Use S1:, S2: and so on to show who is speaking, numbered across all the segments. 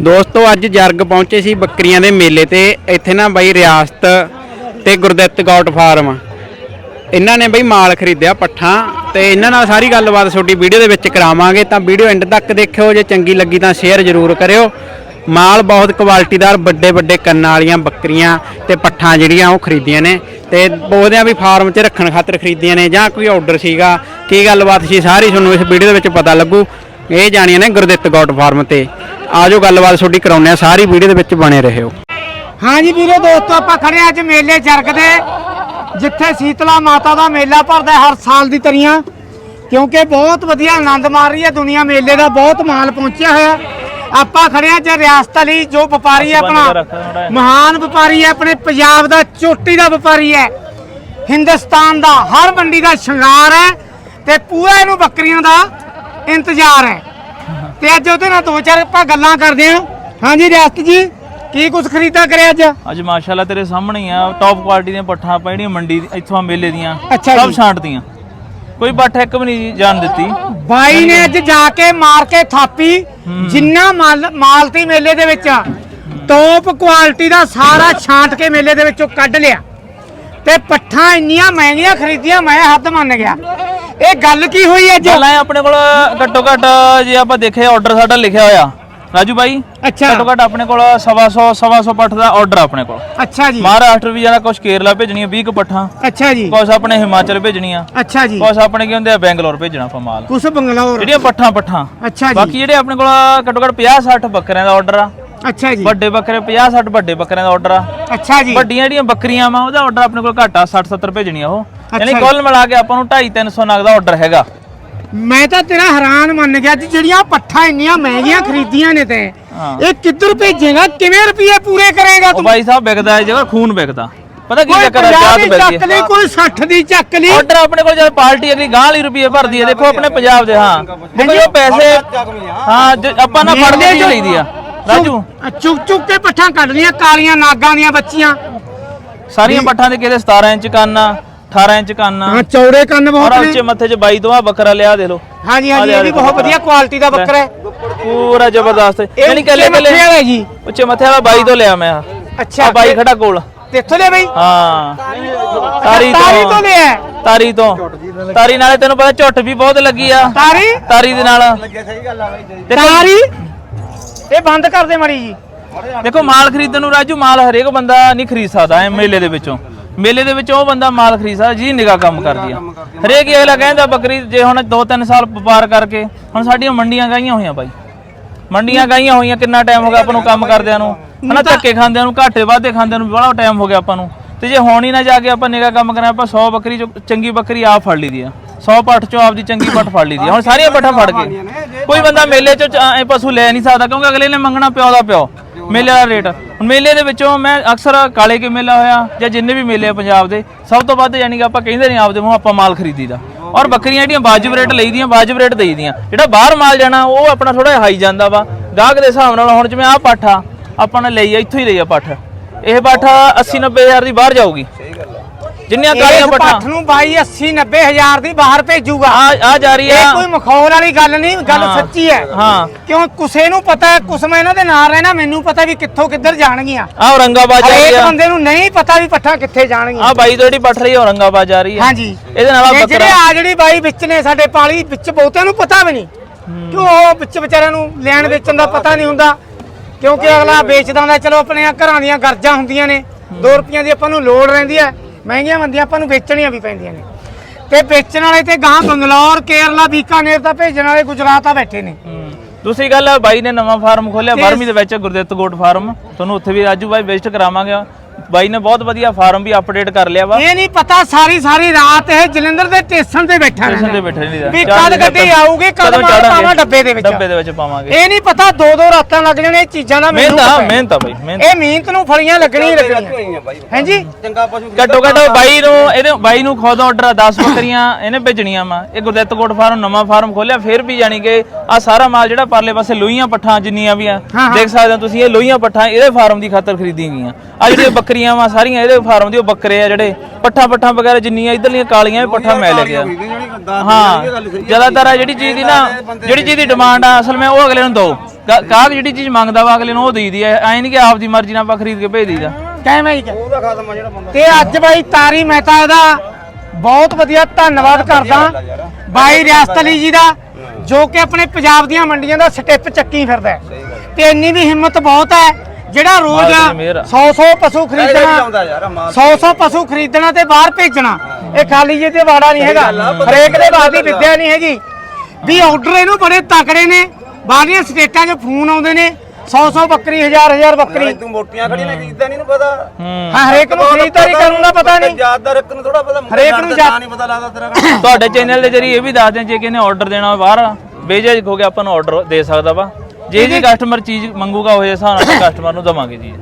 S1: ਦੋਸਤੋ, ਅੱਜ ਜਰਗ ਪਹੁੰਚੇ ਸੀ ਬੱਕਰੀਆਂ ਦੇ ਮੇਲੇ ਤੇ। ਇੱਥੇ ਨਾ ਬਾਈ ਰਿਆਸਤ ਤੇ ਗੁਰਦਿੱਤ ਗੌਟ ਫਾਰਮ। ਇਹਨਾਂ ਨੇ ਬਈ ਮਾਲ ਖਰੀਦਿਆ ਪੱਠਾ ਤੇ ਇਹਨਾਂ ਨਾਲ ਸਾਰੀ ਗੱਲਬਾਤ ਤੁਹਾਡੀ ਵੀਡੀਓ ਦੇ ਵਿੱਚ ਕਰਾਵਾਂਗੇ। ਤਾਂ ਵੀਡੀਓ ਐਂਡ ਤੱਕ ਦੇਖਿਓ, ਜੇ ਚੰਗੀ ਲੱਗੀ ਤਾਂ ਸ਼ੇਅਰ ਜ਼ਰੂਰ ਕਰਿਓ। ਮਾਲ ਬਹੁਤ ਕੁਆਲਿਟੀਦਾਰ, ਵੱਡੇ ਵੱਡੇ ਕੰਨਾਂ ਵਾਲੀਆਂ ਬੱਕਰੀਆਂ ਤੇ ਪੱਠਾਂ ਜਿਹੜੀਆਂ ਉਹ ਖਰੀਦੀਆਂ ਨੇ ਤੇ ਬੋਲਦੇ ਆ ਵੀ ਫਾਰਮ 'ਚ ਰੱਖਣ ਖਾਤਰ ਖਰੀਦੀਆਂ ਨੇ ਜਾਂ ਕੋਈ ਆਰਡਰ ਸੀਗਾ, ਕੀ ਗੱਲਬਾਤ ਸੀ ਸਾਰੀ ਤੁਹਾਨੂੰ ਇਸ ਵੀਡੀਓ ਦੇ ਵਿੱਚ ਪਤਾ ਲੱਗੂ। ਇਹ ਜਾਣੀਆਂ ਨੇ ਗੁਰਦਿੱਤ ਗੌਟ ਫਾਰਮ ਤੇ। ਆਜੋ ਗੱਲਬਾਤ ਤੁਹਾਡੀ ਕਰਾਉਂਦੇ ਆ ਸਾਰੀ ਵੀਡੀਓ ਦੇ ਵਿੱਚ ਬਣੇ ਰਹਿਓ
S2: ਹਾਂਜੀ ਵੀਰੋ ਦੋਸਤੋ ਆਪਾਂ ਖੜੇ ਹਾਂ ਅੱਜ ਮੇਲੇ ਚਰਕ ਦੇ ਜਿੱਥੇ ਸੀਤਲਾ ਮਾਤਾ ਦਾ ਮੇਲਾ ਭਰਦਾ ਹਰ ਸਾਲ ਦੀ ਤਰੀਆਂ ਕਿਉਂਕਿ ਬਹੁਤ ਵਧੀਆ ਆਨੰਦ ਮਾਰ ਰਹੀ ਹੈ ਦੁਨੀਆ ਮੇਲੇ ਦਾ ਬਹੁਤ ਮਾਲ ਪਹੁੰਚਿਆ ਹੋਇਆ। ਆਪਾਂ ਖੜੇ ਹਾਂ ਜੇ ਰਿਆਸਤ ਲਈ ਜੋ ਵਪਾਰੀ ਹੈ ਆਪਣਾ ਮਹਾਨ ਵਪਾਰੀ ਹੈ ਆਪਣੇ ਪੰਜਾਬ ਦਾ ਚੋਟੀ ਦਾ ਵਪਾਰੀ ਹੈ। ਹਿੰਦੁਸਤਾਨ ਦਾ ਹਰ ਮੰਡੀ ਦਾ ਸ਼ਿੰਗਾਰ ਹੈ ਤੇ ਪੂਰਾ ਇਹਨੂੰ ਬੱਕਰੀਆਂ ਦਾ ਇੰਤਜ਼ਾਰ ਹੈ। ਤੇ ਅੱਜ ਉਹਦੇ ਨਾਲ ਦੋ ਚਾਰ ਆਪਾਂ ਗੱਲਾਂ ਕਰਦੇ ਹਾਂ। ਹਾਂਜੀ ਰਿਆਸਤ ਜੀ ਕੀ ਕੁਝ ਖਰੀਦਾ ਕਰਿਆ ਅੱਜ?
S3: ਅੱਜ ਮਾਸ਼ਾਅੱਲਾ ਤੇਰੇ ਸਾਹਮਣੇ ਹੀ ਆ ਟੌਪ ਕੁਆਲਿਟੀ ਦੀਆਂ ਪੱਠਾਂ ਆਪਾਂ ਜਿਹੜੀਆਂ ਮੰਡੀ ਦੀ- ਇੱਥੋਂ ਮੇਲੇ ਦੀਆਂ
S2: ਅੱਛਾ
S3: ਸਭ
S2: ਜੀ।
S3: ਛਾਂਟਦੀਆਂ ਕੋਈ ਪੱਠ ਇੱਕ ਵੀ ਨਹੀਂ ਜਾਣ ਦਿੱਤੀ।
S2: ਬਾਈ ਨੇ ਅੱਜ ਜਾ ਕੇ ਮਾਰ ਕੇ ਥਾਪੀ ਜਿੰਨਾ ਮਾਲ ਮਾਲਤੀ ਮੇਲੇ ਦੇ ਵਿੱਚ ਟੌਪ ਕੁਆਲਿਟੀ ਦਾ ਸਾਰਾ ਛਾਂਟ ਕੇ ਮੇਲੇ ਦੇ ਵਿੱਚੋਂ ਕੱਢ ਲਿਆ। ਤੇ ਪੱਠਾਂ ਇੰਨੀਆਂ ਮਹਿੰਗੀਆਂ ਖਰੀਦੀਆਂ ਮੈਂ ਹੱਦ ਮੰਨ ਗਿਆ। ਇਹ ਗੱਲ ਕੀ ਹੋਈ ਅੱਜ?
S3: ਚੱਲਾਂ ਆਪਣੇ ਕੋਲ ਘੱਟੋ ਘੱਟ ਜੇ ਆਪਾਂ ਦੇਖੇ ਆਰਡਰ ਸਾਡਾ ਲਿਖਿਆ ਹੋਇਆ। ਰਾਜੂ ਬਾਈ
S2: ਅੱਛਾ।
S3: ਘੱਟੋ ਘੱਟ ਆਪਣੇ ਕੋਲ ਸਵਾ ਸੌ ਸਵਾ ਸੌ ਪੱਠ ਦਾ ਆਰਡਰ ਆਪਣੇ ਕੋਲ।
S2: ਅੱਛਾ ਜੀ।
S3: ਮਹਾਰਾਸ਼ਟਰ ਵੀ ਜਾਣਾ ਕੁਝ ਕੇਰਲਾ ਭੇਜਣੀਆਂ 20 ਕੁ ਪੱਠਾਂ।
S2: ਅੱਛਾ ਜੀ।
S3: ਕੁਝ ਆਪਣੇ ਹਿਮਾਚਲ ਭੇਜਣੀਆਂ
S2: ਅੱਛਾ ਜੀ।
S3: ਕੁਝ ਆਪਣੇ ਕੀ ਹੁੰਦੇ ਆ ਬੈਂਗਲੌਰ ਭੇਜਣਾ ਆਪਾਂ ਮਾਲ।
S2: ਕੁਛ ਬੰਗਲੌਰ।
S3: ਜਿਹੜੀਆਂ ਪੱਠਾਂ ਪੱਠਾਂ।
S2: ਅੱਛਾ ਜੀ।
S3: ਬਾਕੀ ਜਿਹੜੇ ਆਪਣੇ ਕੋਲ ਘੱਟੋ ਘੱਟ 50 60 ਬੱਕਰਿਆਂ ਦਾ ਆਰਡਰ ਆ।
S2: ਅੱਛਾ ਜੀ।
S3: ਵੱਡੇ ਬੱਕਰੇ 50 60 ਵੱਡੇ ਬੱਕਰਿਆਂ ਦਾ ਆਰਡਰ ਆ।
S2: ਅੱਛਾ ਜੀ।
S3: ਵੱਡੀਆਂ ਜਿਹੜੀਆਂ ਬੱਕਰੀਆਂ ਵਾ ਉਹਦਾ ਆਰਡਰ ਆਪਣੇ ਕੋਲ ਘੱਟ ਆ 60 70 ਭੇਜਣੀਆਂ ਉਹ। ਯਾਨੀ। ਕੁੱਲ ਮਿਲਾ ਕੇ ਆਪਾਂ ਨੂੰ 2.5 300 ਨਗ ਦਾ ਆਰਡਰ ਹੈਗਾ।
S2: ਮੈਂ ਤਾਂ ਤੇਰਾ ਹੈਰਾਨ ਮੰਨ ਗਿਆ ਜੀ ਜਿਹੜੀਆਂ ਪੱਠਾਂ ਇੰਨੀਆਂ ਮਹਿੰਗੀਆਂ ਖਰੀਦੀਆਂ ਨੇ ਤੇ। ਇਹ ਕਿੱਧਰ ਭੇਜੇਗਾ? ਕਿਵੇਂ ਰੁਪਏ ਪੂਰੇ ਕਰੇਗਾ
S3: ਉਹ
S2: ਤੂੰ
S3: ਬਾਈ ਸਾਹਿਬ ਵਿਕਦਾ ਹੈ ਜਗ੍ਹਾ ਖੂਨ ਵਿਕਦਾ। ਪਤਾ ਕੀ ਚੱਕਰ ਹੈ
S2: 50
S3: ਜਾਤ
S2: ਦੀ
S3: ਵਿਕਦੀ
S2: ਚੱਕ
S3: ਹੈ।
S2: ਲਈ ਕੋਈ 60 ਦੀ ਚੱਕ ਲਈ।
S3: ਆਰਡਰ ਆਪਣੇ ਕੋਲ ਜਦ ਪਾਰਟੀ ਅਗਲੀ ਗਾਂ ਲਈ ਰੁਪਏ ਭਰਦੀ ਹੈ ਦੇਖੋ ਆਪਣੇ ਪੰਜਾਬ ਦੇ ਹਾਂ। ਦੇਖੋ ਪੈਸੇ ਹਾਂ ਆਪਾਂ ਨਾ ਫੜ ਕੇ ਚੀਜ਼ ਲਈਦੀ ਆ। ਰਾਜੂ।
S2: ਚੁੱਕ- ਚੁੱਕ ਚੁੱਕ ਕੇ ਪੱਠਾਂ ਕੱਢ ਲੀਆਂ ਕਾਲੀਆਂ ਨਾਗਾਂ ਦੀਆਂ ਬੱਚੀਆਂ।
S3: ਸਾਰੀਆਂ ਪੱਠਾਂ ਦੇ ਕਿਹਦੇ 17 ਇੰਚ ਕੰਨ ਆ? 18 ਇੰਚ ਕੰਨ ਆ।
S2: ਹਾਂ ਚੌੜੇ ਕੰਨ
S3: ਔਰ
S2: ਬਹੁਤ
S3: ਉੱਚੇ
S2: ਨੇ
S3: ਮੱਥੇ 'ਚ ਬਾਈ ਤੋਂ ਆ ਬੱਕਰਾ ਲਿਆ ਦੇ ਲੋ
S2: ਹਾਂਜੀ ਹਾਂਜੀ ਇਹ ਵੀ ਬਹੁਤ ਵਧੀਆ ਕੁਆਲਿਟੀ ਦਾ ਬੱਕਰਾ ਹੈ।
S3: ਪੂਰਾ ਜ਼ਬਰਦਸਤ।
S2: ਇਹ
S3: ਯਾਨੀ ਕੱਲੇ
S2: ਉੱਚੇ ਮੱਥੇ ਵਾਲਾ ਜੀ।
S3: ਉੱਚੇ ਮੱਥੇ ਵਾਲਾ ਬਾਈ ਤੋਂ ਲਿਆ ਮੈਂ ਆ।
S2: ਅੱਛਾ
S3: ਬਾਈ ਖੜਾ ਕੋਲ।
S2: ਤੇਥੋਂ ਲੈ ਬਈ?
S3: ਹਾਂ। ਤਾਰੀ
S2: ਤਾਰੀ ਤੋਂ।
S3: ਤੋਂ
S2: ਲਿਆ
S3: ਤਾਰੀ ਤੋਂ। ਤਾਰੀ ਨਾਲੇ ਤੈਨੂੰ ਪਤਾ ਝੁੱਟ ਵੀ ਬਹੁਤ ਲੱਗੀ ਆ।
S2: ਤਾਰੀ?
S3: ਤਾਰੀ ਦੇ ਨਾਲ।
S2: ਤਾਰੀ? ਇਹ ਬੰਦ ਕਰ ਦੇ ਮੜੀ ਜੀ।
S3: ਦੇਖੋ ਮਾਲ ਖਰੀਦਣ ਨੂੰ ਰਾਜੂ ਮਾਲ ਹਰੇਕ ਬੰਦਾ ਨਹੀਂ ਖਰੀਦ ਸਕਦਾ ਐ ਮੇਲੇ ਦੇ ਵਿੱਚੋਂ। ਮੇਲੇ ਦੇ ਵਿੱਚ ਉਹ ਬੰਦਾ ਮਾਲ ਖਰੀਦ ਸਕਦਾ ਜੀ ਨਿਗਾਹ ਕੰਮ ਕਰਦੀ ਆ ਹਰੇਕ ਹੀ ਅਗਲਾ ਕਹਿੰਦਾ ਬੱਕਰੀ ਜੇ ਹੁਣ 2-3 ਸਾਲ ਵਪਾਰ ਕਰਕੇ ਹੁਣ ਸਾਡੀਆਂ ਮੰਡੀਆਂ ਗਾਈਆਂ ਹੋਈਆਂ ਬਾਈ ਮੰਡੀਆਂ ਗਾਈਆਂ ਹੋਈਆਂ ਕਿੰਨਾ ਟਾਈਮ ਹੋ ਗਿਆ ਆਪਾਂ ਨੂੰ ਕੰਮ ਕਰਦਿਆਂ ਨੂੰ ਹਨਾ ਧੱਕੇ ਖਾਂਦਿਆਂ ਨੂੰ ਘਾਟੇ ਵਾਧੇ ਖਾਂਦਿਆਂ ਨੂੰ ਬੜਾ ਟਾਈਮ ਹੋ ਗਿਆ ਆਪਾਂ ਨੂੰ ਤੇ ਜੇ ਹੁਣ ਹੀ ਨਾ ਜਾ ਕੇ ਆਪਾਂ ਨਿਗਾਹ ਕੰਮ ਕਰਾਂ ਆਪਾਂ 100 ਬੱਕਰੀ ਚੋਂ ਚੰਗੀ ਬੱਕਰੀ ਆਪ ਫੜ ਲਈਦੀ ਆ 100 ਪੱਠ ਚੋਂ ਆਪਦੀ ਚੰਗੀ ਪੱਠ ਫੜ ਲਈਦੀ ਆ ਹੁਣ ਸਾਰੀਆਂ ਪੱਠਾਂ ਫੜ ਕੇ ਕੋਈ ਬੰਦਾ ਮੇਲੇ ਚੋਂ ਪਸ਼ੂ ਲੈ ਨਹੀਂ ਸਕਦਾ ਕਿਉਂਕਿ ਅਗਲੇ ਨੇ ਮੰਗਣਾ ਪਿਓ ਦਾ ਪਿਓ ਮੇਲੇ ਦਾ ਰੇਟ ਹੁਣ ਮੇਲੇ ਦੇ ਵਿੱਚੋਂ ਮੈਂ ਅਕਸਰ ਕਾਲੇ ਕੇ ਮੇਲਾ ਹੋਇਆ ਜਾਂ ਜਿੰਨੇ ਵੀ ਮੇਲੇ ਆ ਪੰਜਾਬ ਦੇ, ਸਭ ਤੋਂ ਵੱਧ ਯਾਨੀ ਕਿ ਆਪਾਂ ਕਹਿੰਦੇ ਨਹੀਂ ਆਪਦੇ ਮੂੰਹ ਆਪਾਂ ਮਾਲ ਖਰੀਦੀਦਾ। ਔਰ ਬੱਕਰੀਆਂ ਜਿਹੜੀਆਂ ਵਾਜਬ ਰੇਟ ਲਈਦੀਆਂ ਵਾਜਬ ਰੇਟ ਦੇਈਦੀਆਂ ਜਿਹੜਾ ਬਾਹਰ ਮਾਲ ਜਾਣਾ, ਉਹ ਆਪਣਾ ਥੋੜਾ ਹਾਈ ਜਾਂਦਾ ਵਾ। ਗਾਹਕ ਦੇ ਹਿਸਾਬ ਨਾਲ ਹੁਣ ਜਿਵੇਂ ਆਹ ਪੱਠ ਆ, ਆਪਾਂ ਨੇ ਲਈ ਆ, ਇੱਥੋਂ ਹੀ ਲਈ ਆ ਪਾਠ। ਇਹ ਪੱਠ 80 90 ਹਜ਼ਾਰ ਦੀ ਬਾਹਰ ਜਾਊਗੀ। ਜਿੰਨੀਆਂ ਕਾਲੀਆਂ
S2: ਇਸ
S3: ਪੱਠਾਂ
S2: ਪੱਠ ਨੂੰ ਬਾਈ 80 90 ਹਜ਼ਾਰ ਦੀ ਬਾਹਰ ਭੇਜੂਗਾ।
S3: ਆ ਆ ਜਾ ਰਹੀ
S2: ਇਹ
S3: ਆ
S2: ਕੋਈ ਮਖੌਲ ਵਾਲੀ ਗੱਲ ਨਹੀਂ ਗੱਲ
S3: ਹਾਂ।
S2: ਸੱਚੀ ਹੈ।
S3: ਹਾਂ।
S2: ਕਿਉਂ ਕੁਸੇ ਨੂੰ ਪਤਾ ਹੈ ਕੁਸ ਮੈਂ ਇਹਨਾਂ ਦੇ ਨਾਲ ਰਹਿਣਾ ਮੈਨੂੰ ਪਤਾ ਵੀ ਕਿੱਥੋਂ ਕਿੱਧਰ ਜਾਣਗੀਆਂ।
S3: ਆ ਔਰੰਗਾਬਾਦ ਜਾ ਰਹੀ
S2: ਹਰੇਕ
S3: ਆ।
S2: ਬੰਦੇ ਨੂੰ ਨਹੀਂ ਪਤਾ ਵੀ ਪੱਠਾ ਕਿੱਥੇ ਜਾਣਗੀਆਂ।
S3: ਆ ਬਾਈ ਤੋਂ ਜਿਹੜੀ ਪੱਠ ਰਹੀ ਆ ਔਰੰਗਾਬਾਦ ਜਾ ਰਹੀ ਆ।
S2: ਹਾਂਜੀ।
S3: ਇਹਦੇ ਨਾਲ ਆ
S2: ਜਿਹੜੇ
S3: ਬੱਕਰਾ।
S2: ਆ ਜਿਹੜੀ ਬਾਈ ਵਿੱਚ ਨੇ ਸਾਡੇ ਪਾਲੀ ਵਿੱਚ ਬਹੁਤਿਆਂ ਨੂੰ ਪਤਾ ਵੀ ਨਹੀਂ। ਕਿਉਂ ਉਹ ਵਿੱਚ ਵਿਚਾਰਿਆਂ ਨੂੰ ਲੈਣ ਵੇਚਣ ਦਾ ਪਤਾ ਨਹੀਂ ਹੁੰਦਾ? ਕਿਉਂਕਿ ਅਗਲਾ ਵੇਚਦਾ ਹੁੰਦਾ ਚਲੋ ਆਪਣੇ ਘਰਾਂ ਦੀਆਂ ਗਰਜਾਂ ਹੁੰਦੀਆਂ ਨੇ। 2 ਰੁਪਈਆਂ ਦੀ ਆਪਾਂ ਨੂੰ ਲੋੜ ਰਹਿੰਦੀ ਹੈ। ਮਹਿੰਗੀਆਂ ਮੰਦੀਆਂ ਆਪਾਂ ਨੂੰ ਵੇਚਣੀਆਂ ਵੀ ਪੈਂਦੀਆਂ ਨੇ। ਤੇ ਵੇਚਣ ਵਾਲੇ ਤੇ ਗਾਂ ਬੰਗਲੌਰ ਕੇਰਲਾ ਬੀਕਾਨੇਰ ਤਾਂ ਭੇਜਣ ਵਾਲੇ ਗੁਜਰਾਤ ਆ ਬੈਠੇ ਨੇ।
S3: ਦੂਸਰੀ ਗੱਲ ਬਾਈ ਨੇ ਨਵਾਂ ਫਾਰਮ ਖੋਲਿਆ
S2: ਤੇ-
S3: ਬਰਮੀ ਦੇ ਵਿੱਚ ਗੁਰਦਿੱਤ ਗੋਟ ਫਾਰਮ। ਤੁਹਾਨੂੰ ਉੱਥੇ ਵੀ ਰਾਜੂ ਬਾਈ ਵਿਜ਼ਿਟ ਕਰਾਵਾਂਗੇ। ਬਾਈ ਨੇ ਬਹੁਤ ਵਧੀਆ ਫਾਰਮ ਵੀ ਅਪਡੇਟ ਕਰ ਲਿਆ ਵਾ।
S2: ਇਹ ਨਹੀਂ ਪਤਾ ਸਾਰੀ ਸਾਰੀ ਰਾਤ ਇਹ ਜਲੰਧਰ ਦੇ ਸਟੇਸ਼ਨ ਤੇ ਬੈਠਾ
S3: ਸਟੇਸ਼ਨ ਤੇ ਬੈਠੇ ਨਹੀਂ
S2: ਵੀ ਕਦ ਗੱਡੀ ਆਊਗੀ ਕਦ ਮਾਲ ਪਾਵਾਂ ਡੱਬੇ ਦੇ ਵਿੱਚ।
S3: ਡੱਬੇ ਦੇ ਵਿੱਚ ਪਾਵਾਂਗੇ।
S2: ਇਹ ਨਹੀਂ ਪਤਾ ਦੋ ਦੋ ਰਾਤਾਂ ਲੱਗ ਜਾਣੇ ਇਹ ਚੀਜ਼ਾਂ ਦਾ
S3: ਮਿਹਨਤ ਆ
S2: ਪਤਾ। ਹੈ।
S3: ਮਿਹਨਤ ਆ ਬਾਈ ਮਿਹਨਤ।
S2: ਇਹ ਮਿਹਨਤ ਨੂੰ ਫਲੀਆਂ ਲੱਗਣੀਆਂ ਹੀ ਲੱਗਣੀਆਂ। ਹਾਂਜੀ
S3: ਘੱਟੋ ਘੱਟ ਬਾਈ ਨੂੰ ਇਹਦੇ ਬਾਈ ਨੂੰ ਖੁਦ ਆਰਡਰ 10 ਬੱਕਰੀਆਂ ਇਹਨੇ ਭੇਜਣੀਆਂ ਵਾ। ਇਹ ਗੁਰਦਿੱਤ ਗੋਟ ਫਾਰਮ ਨਵਾਂ ਫਾਰਮ ਖੋਲਿਆ ਫਿਰ ਵੀ ਜਾਣੀ ਕਿ ਆ ਸਾਰਾ ਮਾਲ ਜਿਹੜਾ ਪਰਲੇ ਪਾਸੇ ਲੋਹੀਆਂ ਪੱਠਾਂ ਜਿੰਨੀਆਂ ਵੀ ਆ। ਦੇਖ ਸਕਦੇ ਹੋ ਤੁਸੀਂ ਇਹ ਲੋਹੀਆਂ ਪੱਠਾਂ ਇਹਦੇ ਫਾਰਮ ਦੀ ਖਾਤਰ ਖਰੀਦੀਆਂ ਗਈਆਂ। ਆ ਜਿਹੜੀਆਂ ਬੱਕਰੀਆਂ ਵਾ ਸਾਰੀਆਂ ਇਹਦੇ ਫਾਰਮ ਦੀ ਉਹ ਬੱਕਰੇ ਆ ਜਿਹੜੇ। ਪੱਠਾਂ ਪੱਠਾਂ ਵਗੈਰਾ ਜਿੰਨੀਆਂ ਇਧਰਲੀਆਂ ਕਾਲੀਆਂ ਇਹ ਪੱਠਾਂ ਮੈਂ ਲੈ ਗਿਆ ਹਾਂ ਜ਼ਿਆਦਾਤਰ ਆ ਜਿਹੜੀ ਚੀਜ਼ ਦੀ ਨਾ ਜਿਹੜੀ ਚੀਜ਼ ਦੀ ਡਿਮਾਂਡ ਆ ਅਸਲ ਵਿੱਚ ਉਹ ਅਗਲੇ ਨੂੰ ਦੋ ਕਾ- ਗਾਹਕ ਜਿਹੜੀ ਚੀਜ਼ ਮੰਗਦਾ ਵਾ ਅਗਲੇ ਨੂੰ ਉਹ ਦੇਈਦੀ ਐ ਐ ਨਹੀਂ ਕਿ ਆਪ ਦੀ ਮਰਜ਼ੀ ਨਾਲ ਆਪਾਂ ਖਰੀਦ ਕੇ ਭੇਜ ਦਈਦਾ।
S2: ਕਹਿ ਜੀ? ਉਹਦਾ ਖਾਤਮਾ ਜਿਹੜਾ ਬੰਦਾ। ਤੇ ਅੱਜ ਬਾਈ ਤਾਰੀ ਮਹਿਤਾ ਦਾ ਬਹੁਤ ਵਧੀਆ ਧੰਨਵਾਦ ਕਰਦਾ। ਬਾਈ ਰਿਆਸਤ ਅਲੀ ਜੀ ਦਾ ਜੋ ਕਿ ਆਪਣੇ ਪੰਜਾਬ ਦੀਆਂ ਮੰਡੀਆਂ ਦਾ ਸਟੈਪ ਚੱਕੀ ਫਿਰਦਾ ਹੈ। ਤੇ ਇੰਨੀ ਵੀ ਹਿੰਮਤ ਬਹੁਤ ਹੈ ਜਿਹੜਾ ਰੋਜ਼
S3: ਮਾਲਕ ਦੀ ਮਿਹਰ ਆ।
S2: 100 100 ਪਸ਼ੂ ਖਰੀਦਣਾ 100 100 ਪਸ਼ੂ ਖਰੀਦਣਾ ਤੇ ਬਾਹਰ ਭੇਜਣਾ ਇਹ ਖਾਲੀ ਜੇ ਤੇ ਵਾੜਾ ਨਹੀਂ ਹੈਗਾ। ਹਰੇਕ ਦੇ ਬਾਅਦ ਦੀ ਵਿਦਿਆ ਨਹੀਂ ਹੈਗੀ। ਵੀ ਆਰਡਰ ਇਹਨੂੰ ਬੜੇ ਤਕੜੇ ਨੇ ਬਾਹਰਲੀਆਂ ਸਟੇਟਾਂ 'ਚ ਫੋਨ ਆਉਂਦੇ ਨੇ 100 100 ਬੱਕਰੀ 1000 1000 ਬੱਕਰੀ।
S4: ਤੂੰ ਮੋਟੀਆਂ ਖੜੀਆਂ ਨੇ ਖਰੀਦਦਾ ਨਹੀਂ ਨੂੰ ਪਤਾ।
S3: ਹੂੰ।
S2: ਹਰੇਕ ਨੂੰ ਖਰੀਦਦਾਰੀ ਕਰਨ ਦਾ ਪਤਾ ਨਹੀਂ।
S4: ਯਾਦਦਾਰ ਇੱਕ ਨੂੰ ਥੋੜਾ ਪਤਾ
S2: ਹਰੇਕ ਨੂੰ ਯਾਦ-
S4: ਨਹੀਂ ਪਤਾ ਲੱਗਦਾ ਤੇਰਾ
S3: ਤੁਹਾਡੇ ਚੈਨਲ ਦੇ ਜਰੀਏ ਇਹ ਵੀ ਦੱਸਦੇ ਆ ਜੇ ਕਿਸੇ ਨੇ ਆਰਡਰ ਦੇਣਾ ਹੋਵੇ ਬਾਹਰ ਬੇਝਿਜਕ ਹੋ ਕੇ ਆਪਾਂ ਨੂੰ ਆਰਡਰ ਦੇ ਸਕਦਾ ਵਾ। ਜੇ ਜੀ ਕਸਟਮਰ ਚੀਜ਼ ਮੰਗੂਗਾ ਉਹ ਹਿਸਾਬ ਨਾਲ ਕਸਟਮਰ ਨੂੰ ਦਵਾਂਗੇ ਜੀ।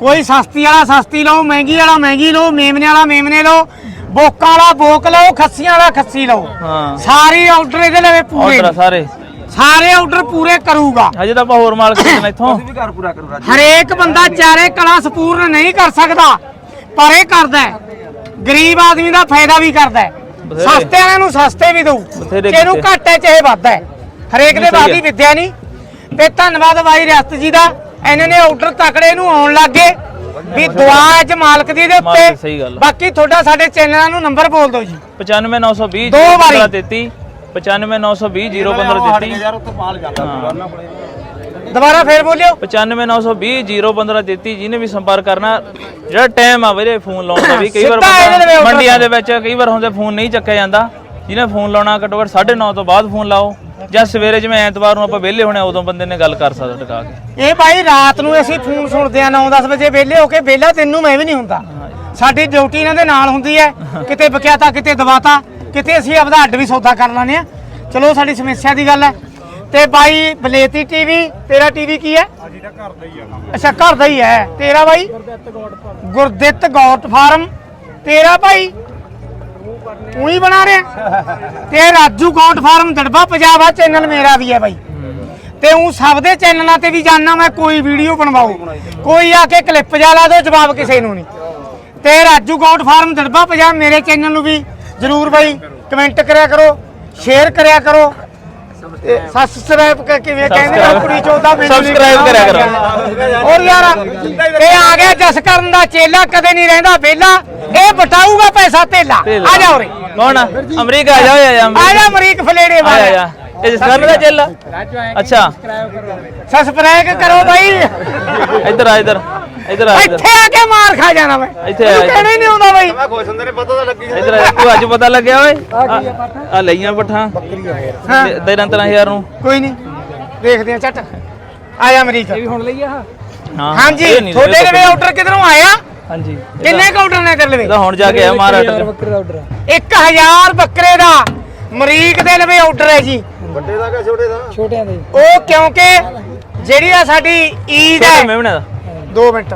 S2: ਕੋਈ ਸਸਤੀ ਵਾਲਾ ਸਸਤੀ ਲਓ ਮਹਿੰਗੀ ਵਾਲਾ ਮਹਿੰਗੀ ਲਓ ਮੇਮਨੇ ਵਾਲਾ ਮੇਮਨੇ ਲਓ ਬੋਕਾਂ ਵਾਲਾ ਬੋਕ ਲਓ ਖੱਸੀਆਂ ਵਾਲਾ ਖੱਸੀ ਲਓ।
S3: ਹਾਂ।
S2: ਸਾਰੇ ਆਰਡਰ ਇਹਦੇ ਲਵੇ ਪੂਰੇ।
S3: ਆਰਡਰ ਸਾਰੇ।
S2: ਸਾਰੇ ਆਰਡਰ ਪੂਰੇ ਕਰੂਗਾ।
S3: ਹਜੇ ਤਾਂ ਆਪਾਂ ਹੋਰ ਮਾਲ ਖਰੀਦਣਾ ਇੱਥੋਂ।
S4: ਵੀ ਘਰ ਪੂਰਾ ਕਰੂ ਰਾਜ।
S2: ਹਰੇਕ ਬੰਦਾ ਚਾਰੇ ਕਲਾ ਸਪੂਰਨ ਨਹੀਂ ਕਰ ਸਕਦਾ ਪਰ ਇਹ ਕਰਦਾ ਹੈ। ਗਰੀਬ ਆਦਮੀ ਦਾ ਫਾਇਦਾ ਵੀ ਕਰਦਾ ਹੈ।
S3: ਬਥੇਰੇ।
S2: ਸਸਤੇ ਵਾਲਿਆਂ ਨੂੰ ਸਸਤੇ ਵੀ ਦਊ।
S3: ਬਥੇਰੇ
S2: ਜਿਹਨੂੰ
S3: ਕੀਤੇ।
S2: ਘੱਟ ਹੈ ਚਾਹੇ ਵੱਧ ਹੈ। ਹਰੇਕ ਦੇ
S3: ਹੈ।
S2: ਵਿਦਿਆ ਨਹੀਂ। ਤੇ ਧੰਨਵਾਦ ਬਾਈ ਰਿਆਸਤ ਜੀ ਦਾ। ਇਹਨਾਂ ਨੇ ਆਰਡਰ ਤਕੜੇ ਨੂੰ ਆਉਣ ਲੱਗੇ ਵੀ ਦੁਆ ਅੱਜ ਮਾਲਕ ਦੀ ਦੇ
S3: ਮਾਲਕ
S2: ਉੱਤੇ। ਬਾਕੀ ਤੁਹਾਡਾ ਸਾਡੇ ਚੈਨਲਾਂ ਨੂੰ ਨੰਬਰ ਬੋਲ ਦਿਓ ਜੀ।
S3: 95920
S2: ਦੋ ਵਾਰੀ।
S3: 1533 95920 01533
S4: ਯਾਰ ਉੱਥੇ ਮਾਲ ਜਾਂਦਾ ਪੂਰਾ ਉਹਨਾਂ ਕੋਲੇ
S2: ਦੁਬਾਰਾ ਫੇਰ ਬੋਲਿਓ।
S3: 95920 01533 ਜਿਹਨੇ ਵੀ ਸੰਪਰਕ ਕਰਨਾ ਜਿਹੜਾ ਟਾਈਮ ਆ ਵੀਰੇ ਫੋਨ ਲਾਉਣ ਦਾ ਵੀ ਕਈ ਵਾਰ
S2: ਸਿੱਧਾ ਇਹਦੇ
S3: ਮੰਡੀਆਂ ਦੇ ਵਿੱਚ ਕਈ ਵਾਰ ਹੁੰਦੇ ਫੋਨ ਨਹੀਂ ਚੱਕਿਆ ਜਾਂਦਾ। ਜਿਹਨੇ ਫੋਨ ਲਾਉਣਾ ਘੱਟੋ ਘੱਟ 9:30 ਤੋਂ ਬਾਅਦ ਫੋਨ ਲਾਓ। ਜਾਂ ਸਵੇਰੇ ਜਿਵੇਂ ਐਤਵਾਰ ਨੂੰ ਆਪਾਂ ਵਿਹਲੇ ਹੋਣੇ ਆ, ਉਦੋਂ ਬੰਦੇ ਨੇ ਗੱਲ ਕਰ ਸਕਦਾ ਟਿਕਾ ਕੇ।
S2: ਇਹ ਭਾਈ ਰਾਤ ਨੂੰ ਅਸੀਂ ਫੋਨ ਸੁਣਦੇ ਆ 9-10 ਵਜੇ ਵਿਹਲੇ ਹੋ ਕੇ ਵਿਹਲਾ ਤੈਨੂੰ ਮੈਂ ਵੀ ਨਹੀਂ ਹੁੰਦਾ। ਸਾਡੀ ਡਿਊਟੀ ਇਹਨਾਂ ਦੇ ਨਾਲ ਹੁੰਦੀ ਹੈ। ਕਿਤੇ ਬਕਿਆਤਾ ਕਿਤੇ ਦਵਾਤਾ ਕਿਤੇ ਅਸੀਂ ਆਪਦਾ ਅੱਡ ਵੀ ਸੌਦਾ ਕਰ ਲੈਂਦੇ ਆ। ਚਲੋ ਸਾਡੀ ਸਮੱਸਿਆ ਦੀ ਗੱਲ ਹੈ। ਤੇ ਬਾਈ ਬਲੇਤੀ ਟੀਵੀ ਤੇਰਾ ਟੀਵੀ ਕੀ ਹੈ? ਅੱਛਾ ਘਰ ਦਾ ਹੀ ਹੈ। ਤੇਰਾ ਬਾਈ? ਗੁਰਦਿੱਤ ਗੌਟ ਫਾਰਮ। ਤੇਰਾ ਭਾਈ ਉਹੀ ਬਣਾ ਰਿਹਾ। ਤੇ ਰਾਜੂ ਗੌਟ ਫਾਰਮ ਦੜਬਾ ਪੰਜਾਬ ਆ ਚੈਨਲ ਮੇਰਾ ਵੀ ਹੈ ਬਾਈ। ਤੇ ਉਹ ਸਭ ਦੇ ਚੈਨਲਾਂ ਤੇ ਵੀ ਜਾਣਨਾ ਮੈਂ ਕੋਈ ਵੀਡੀਓ ਬਣਵਾਓ। ਕੋਈ ਆ ਕੇ ਕਲਿੱਪ ਜਾ ਲਾ ਦੋ ਜਵਾਬ ਕਿਸੇ ਨੂੰ ਨਹੀਂ। ਤੇ ਰਾਜੂ ਗੌਡ ਫਾਰਮ ਦੜਬਾ ਪੰਜਾਬ ਮੇਰੇ ਚੈਨਲ ਨੂੰ ਵੀ ਜਰੂਰ ਬਾਈ ਕਮੈਂਟ ਕਰਿਆ ਕਰੋ ਸ਼ੇਅਰ ਕਰਿਆ ਕਰੋ। ਤੇ ਸਬਸਕ੍ਰਾਈਬ ਕਰਕੇ ਵੀ ਕਹਿੰਦੇ ਆ ਕੁੜੀ ਚੋਦਾ ਮੈਨੂੰ ਨਹੀਂ
S3: Subscribe ਕਰਿਆ ਕਰੋ।
S2: ਹੋਰ ਯਾਰ ਇਹ ਆ ਗਿਆ ਜਸ ਕਰਨ ਦਾ ਚੇਲਾ ਕਦੇ ਨਹੀਂ ਰਹਿੰਦਾ ਵਿਹਲਾ। ਇਹ ਬਟਾਊਗਾ ਪੈਸਾ ਧੇਲਾ। ਆ ਜਾ ਉਰੇ।
S3: ਕੌਣ ਆ? ਅਮਰੀਕਾ ਆ ਜਾ ਓਏ ਆ ਜਾ
S2: ਆ
S3: ਅਮਰੀਕਾ
S2: ਜਾ ਮਰੀਕ ਫਲੇੜੇ
S3: ਜਾ, ਆ
S2: ਵਾਲਾ
S3: ਜਾ। ਇਹ ਜਿਸ ਕਰਨ ਦਾ ਚੱਲ? ਅੱਛਾ।
S2: ਸਬਸਕ੍ਰਾਈਬ ਕਰੋ ਬਾਈ।
S3: ਇੱਧਰ ਆ ਇੱਧਰ। ਇੱਧਰ ਆ ਇੱਧਰ।
S2: ਇੱਥੇ ਆ ਕੇ ਮਾਰ ਖਾ ਜਾਣਾ ਮੈਂ।
S3: ਇੱਥੇ ਆ।
S2: ਕਹਿਣਾ ਹੀ ਨਹੀਂ ਆਉਂਦਾ ਬਾਈ।
S4: ਮੈਂ ਖੁਸ਼ ਹੁੰਦੇ ਨੇ ਪਤਾ ਤਾਂ ਲੱਗੀ
S3: ਇੱਧਰ ਆ ਤੂੰ ਅੱਜ ਪਤਾ ਲੱਗਿਆ ਓਏ? ਆ ਲਈਆਂ ਪੱਠਾਂ।
S2: ਹਾਂ।
S3: 13 13000 ਨੂੰ।
S2: ਕੋਈ ਨਹੀਂ। ਦੇਖਦੇ ਆ ਝੱਟ। ਆ ਜਾ ਅਮਰੀਕ।
S3: ਹਾਂ
S2: ਹਾਂਜੀ
S3: ਇਹ ਨਹੀਂ
S2: ਤੁਹਾਡੇ ਆਰਡਰ ਕਿਧਰੋਂ ਆਇਆ
S3: ਹਾਂਜੀ।
S2: ਕਿੰਨੇ ਕੁ ਆਰਡਰ ਨੇ ਤੇਰੇ ਲਵੇ
S3: ਇਹਦਾ ਹੁਣ ਜਾ ਕੇ ਆਇਆ ਮਹਾਰਾਸ਼ਟਰ
S2: 1000 ਬੱਕਰੇ ਦਾ ਅਮਰੀਕ ਦੇ ਲਵੇ ਆਰਡਰ ਹੈ ਜੀ।
S4: ਵੱਡੇ ਦਾ ਕਿ ਛੋਟੇ ਦਾ?
S2: ਉਹ ਕਿਉਂਕਿ ਜਿਹੜੀ ਆ ਸਾਡੀ ਈਦ
S3: ਛੋਟੇ
S2: ਹੈ
S3: ਮੇਮਣੇ ਦਾ
S2: 2 ਮਿੰਟ।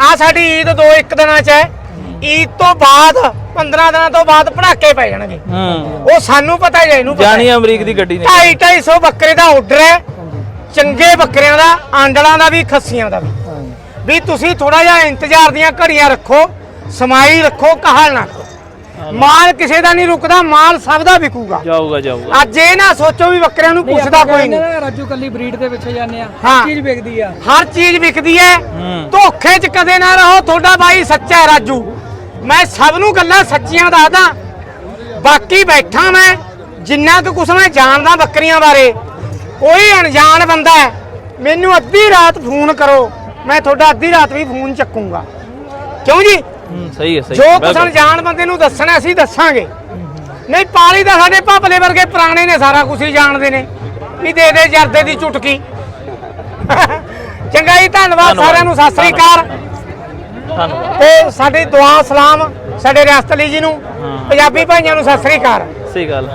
S2: ਆ ਸਾਡੀ ਈਦ ਦੋ ਇੱਕ ਦਿਨਾਂ ਚ ਹੈ। ਈਦ ਤੋਂ ਬਾਅਦ 15 ਦਿਨਾਂ ਤੋਂ ਬਾਅਦ ਪੜਾਕੇ ਪੈ ਜਾਣਗੇ।
S3: ਹੂੰ।
S2: ਉਹ ਸਾਨੂੰ ਪਤਾ ਹੈ ਇਹਨੂੰ ਪਤਾ
S3: ਜਾਣੀ ਅਮਰੀਕ ਦੀ ਗੱਡੀ ਨੇ।
S2: 2.5 250 ਬੱਕਰੇ ਦਾ ਆਰਡਰ ਹੈ। ਚੰਗੇ ਬੱਕਰਿਆਂ ਦਾ ਆਂਡਲਾਂ ਦਾ ਵੀ ਖੱਸੀਆਂ ਦਾ ਵੀ। ਵੀ ਤੁਸੀਂ ਥੋੜਾ ਜਿਹਾ ਇੰਤਜ਼ਾਰ ਦੀਆਂ ਘੜੀਆਂ ਰੱਖੋ ਸਮਾਈ ਰੱਖੋ ਕਹਾਲ ਨਾ ਕਰੋ। ਮਾਲ ਕਿਸੇ ਦਾ ਨਹੀਂ ਰੁਕਦਾ ਮਾਲ ਸਭ ਦਾ ਵਿਕੂਗਾ।
S3: ਜਾਊਗਾ ਜਾਊਗਾ।
S2: ਅੱਜ ਇਹ ਨਾ ਸੋਚੋ ਵੀ ਬੱਕਰਿਆਂ ਨੂੰ ਪੁੱਛਦਾ ਕੋਈ ਨਹੀਂ।
S5: ਰਾਜੂ ਕੱਲੀ ਬਰੀਡ ਦੇ ਪਿੱਛੇ ਜਾਂਦੇ ਆ
S2: ਹਾਂ।
S5: ਚੀਜ਼ ਵਿਕਦੀ ਆ।
S2: ਹਰ ਚੀਜ਼ ਵਿਕਦੀ ਹੂੰ। ਧੋਖੇ 'ਚ ਕਦੇ ਨਾ ਰਹੋ ਤੁਹਾਡਾ ਬਾਈ ਸੱਚਾ ਹੈ ਰਾਜੂ। ਮੈਂ ਸਭ ਨੂੰ ਗੱਲਾਂ ਸੱਚੀਆਂ ਦੱਸਦਾ। ਬਾਕੀ ਬੈਠਾ ਮੈਂ ਜਿੰਨਾ ਕੁ ਕੁਛ ਮੈਂ ਜਾਣਦਾ ਬੱਕਰੀਆਂ ਬਾਰੇ ਕੋਈ ਅਣਜਾਣ ਬੰਦਾ ਹੈ। ਮੈਨੂੰ ਅੱਧੀ ਰਾਤ ਫੋਨ ਕਰੋ ਮੈਂ ਤੁਹਾਡਾ ਅੱਧੀ ਰਾਤ ਵੀ ਫੋਨ ਚੱਕੂੰਗਾ। ਕਿਉਂ ਜੀ?
S3: ਸਹੀ ਹੈ ਸਹੀ
S2: ਜੋ
S3: ਹੈ,
S2: ਕੁਛ
S3: ਬਿਲਕੁਲ।
S2: ਅਣਜਾਣ ਬੰਦੇ ਨੂੰ ਦੱਸਣਾ ਅਸੀਂ ਦੱਸਾਂਗੇ। ਨਹੀਂ ਪਾਲੀ ਦਾ ਸਾਡੇ ਭਾਪਲੇ ਵਰਗੇ ਪੁਰਾਣੇ ਨੇ ਸਾਰਾ ਕੁਝ ਹੀ ਜਾਣਦੇ ਨੇ। ਵੀ ਦੇ ਦੇ ਜਰਦੇ ਦੀ ਚੁਟਕੀ। ਚੰਗਾ ਜੀ ਧੰਨਵਾਦ। ਸਾਰਿਆਂ ਨੂੰ ਸਤਿ ਸ੍ਰੀ ਅਕਾਲ।
S3: ਧੰਨਵਾਦ।
S2: ਤੇ ਸਾਡੀ ਦੁਆ ਸਲਾਮ ਸਾਡੇ ਰਿਆਸਤ ਲਈ ਜੀ ਨੂੰ। ਪੰਜਾਬੀ ਭਾਈਆਂ ਨੂੰ ਸਤਿ ਸ੍ਰੀ ਅਕਾਲ।
S3: ਸਹੀ ਗੱਲ।